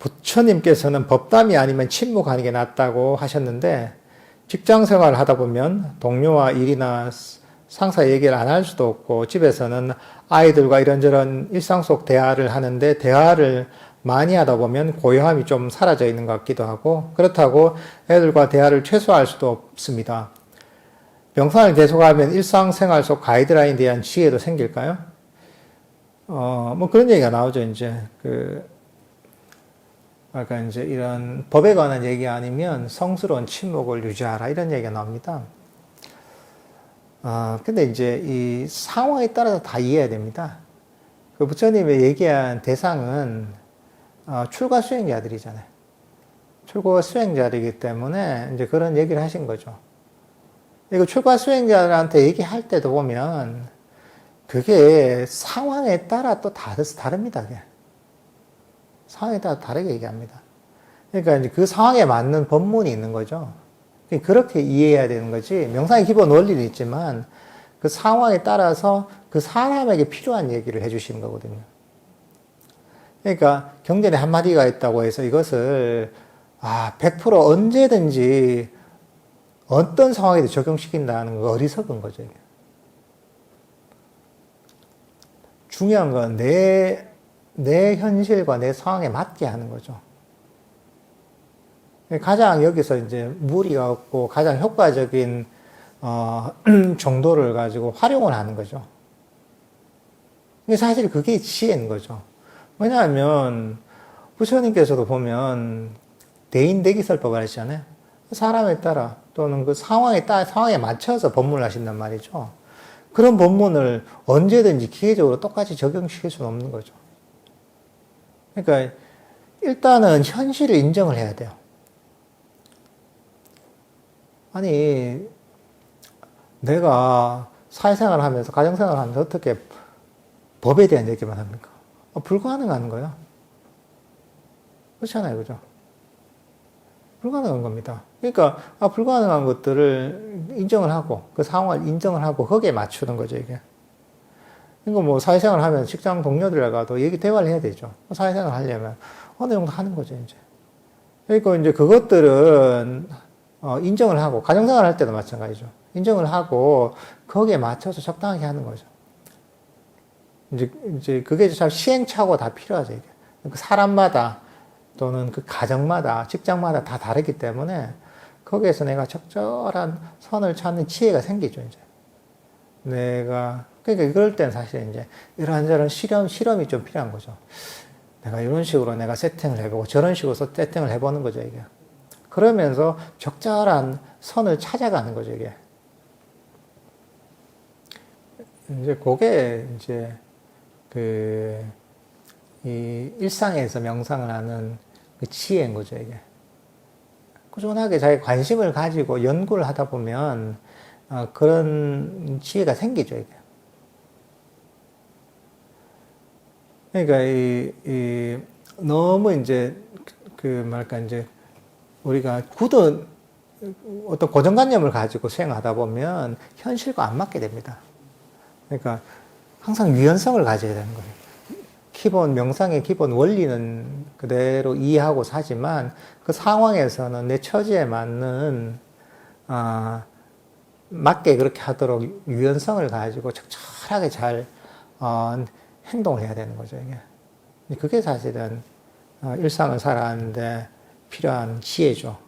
부처님께서는 법담이 아니면 침묵하는 게 낫다고 하셨는데 직장 생활을 하다 보면 동료와 일이나 상사 얘기를 안 할 수도 없고 집에서는 아이들과 이런저런 일상 속 대화를 하는데 대화를 많이 하다 보면 고요함이 좀 사라져 있는 것 같기도 하고 그렇다고 애들과 대화를 최소화할 수도 없습니다. 명상을 계속하면 일상생활 속 가이드라인에 대한 지혜도 생길까요? 어, 뭐 그런 얘기가 나오죠, 이제. 그, 아까 이제 이런 법에 관한 얘기 아니면 성스러운 침묵을 유지하라 이런 얘기가 나옵니다. 아, 근데 이제 이 상황에 따라서 다 이해해야 됩니다. 그 부처님이 얘기한 대상은 어, 출가 수행자들이잖아요. 출가 수행자이기 때문에 이제 그런 얘기를 하신 거죠. 이거 출가 수행자들한테 얘기할 때도 보면 그게 상황에 따라 또 다, 다릅니다. 그게. 상황에 따라 다르게 얘기합니다. 그러니까 이제 그 상황에 맞는 법문이 있는 거죠. 그렇게 이해해야 되는 거지. 명상의 기본 원리는 있지만 그 상황에 따라서 그 사람에게 필요한 얘기를 해주시는 거거든요. 그러니까 경전에 한마디가 있다고 해서 이것을 아, 100% 언제든지 어떤 상황에도 적용시킨다는 거 어리석은 거죠. 중요한 건 내, 내 현실과 내 상황에 맞게 하는 거죠. 가장 여기서 이제 무리가 없고 가장 효과적인 어, 정도를 가지고 활용을 하는 거죠. 사실 그게 지혜인 거죠. 왜냐하면 부처님께서도 보면 대인 대기설법을 하시잖아요. 사람에 따라 또는 그 상황에 따라 상황에 맞춰서 법문을 하신단 말이죠. 그런 법문을 언제든지 기계적으로 똑같이 적용시킬 수는 없는 거죠. 그러니까 일단은 현실을 인정을 해야 돼요. 아니, 내가 사회생활 하면서, 가정생활 하면서 어떻게 법에 대한 얘기만 합니까? 아, 불가능한 거야. 그렇잖아요. 그죠? 불가능한 겁니다. 그러니까, 아, 불가능한 것들을 인정을 하고, 그 상황을 인정을 하고, 거기에 맞추는 거죠, 이게. 그러니까 뭐, 사회생활 하면 직장 동료들과도 얘기, 대화를 해야 되죠. 사회생활 하려면 어느 정도 하는 거죠, 이제. 그러니까 이제 그것들은, 어, 인정을 하고, 가정생활 할 때도 마찬가지죠. 인정을 하고, 거기에 맞춰서 적당하게 하는 거죠. 이제, 이제 그게 참 시행착오가 다 필요하죠, 이게. 그 사람마다 또는 그 가정마다, 직장마다 다 다르기 때문에 거기에서 내가 적절한 선을 찾는 지혜가 생기죠, 이제. 내가, 그러니까 그럴 땐 사실 이제 이런저런 실험, 실험이 좀 필요한 거죠. 내가 이런 식으로 내가 세팅을 해보고 저런 식으로 세팅을 해보는 거죠, 이게. 그러면서 적절한 선을 찾아가는 거죠, 이게. 이제 그게 이제 그, 이 일상에서 명상을 하는 그 지혜인 거죠, 이게. 꾸준하게 자기 관심을 가지고 연구를 하다 보면 어, 그런 지혜가 생기죠, 이게. 그러니까 이, 이 너무 이제 그 말까 이제 우리가 굳은 어떤 고정관념을 가지고 수행하다 보면 현실과 안 맞게 됩니다. 그러니까 항상 유연성을 가져야 되는 거예요. 기본 명상의 기본 원리는 그대로 이해하고 사지만 그 상황에서는 내 처지에 맞는 아, 맞게 그렇게 하도록 유연성을 가지고 적절하게 잘 어, 행동을 해야 되는 거죠 이게. 그게 사실은 어, 일상을 살아가는데 필요한 지혜죠.